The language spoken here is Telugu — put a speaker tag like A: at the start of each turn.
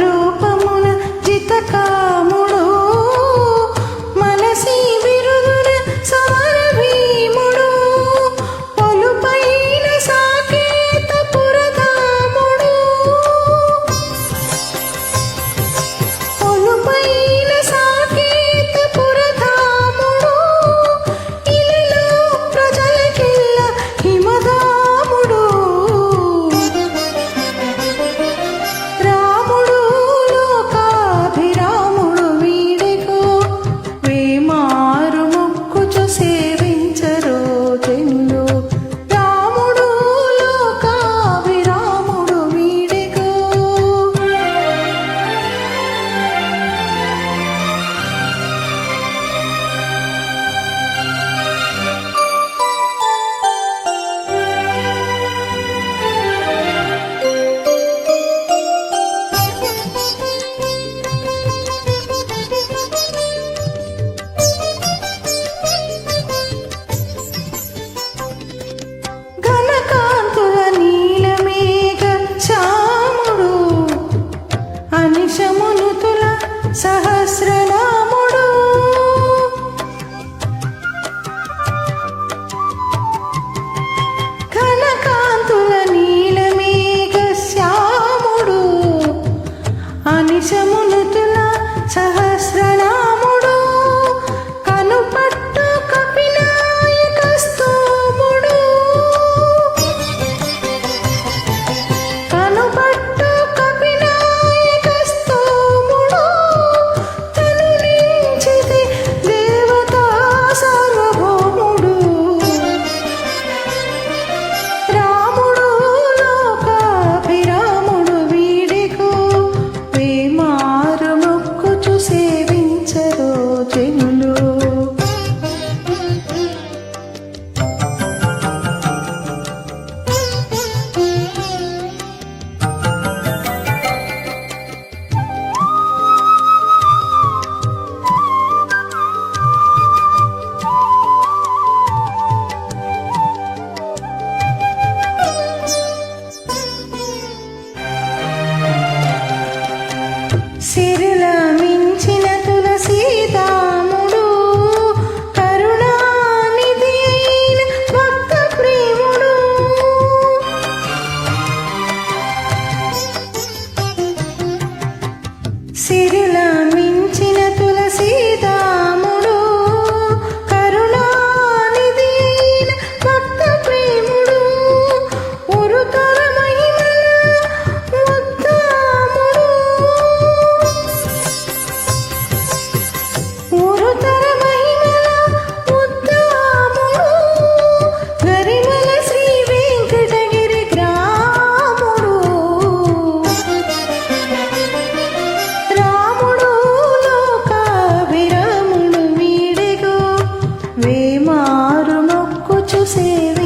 A: రూపమున జితకా అనిశమునుతుల సహస్రణ சிறு ಸೇವೆ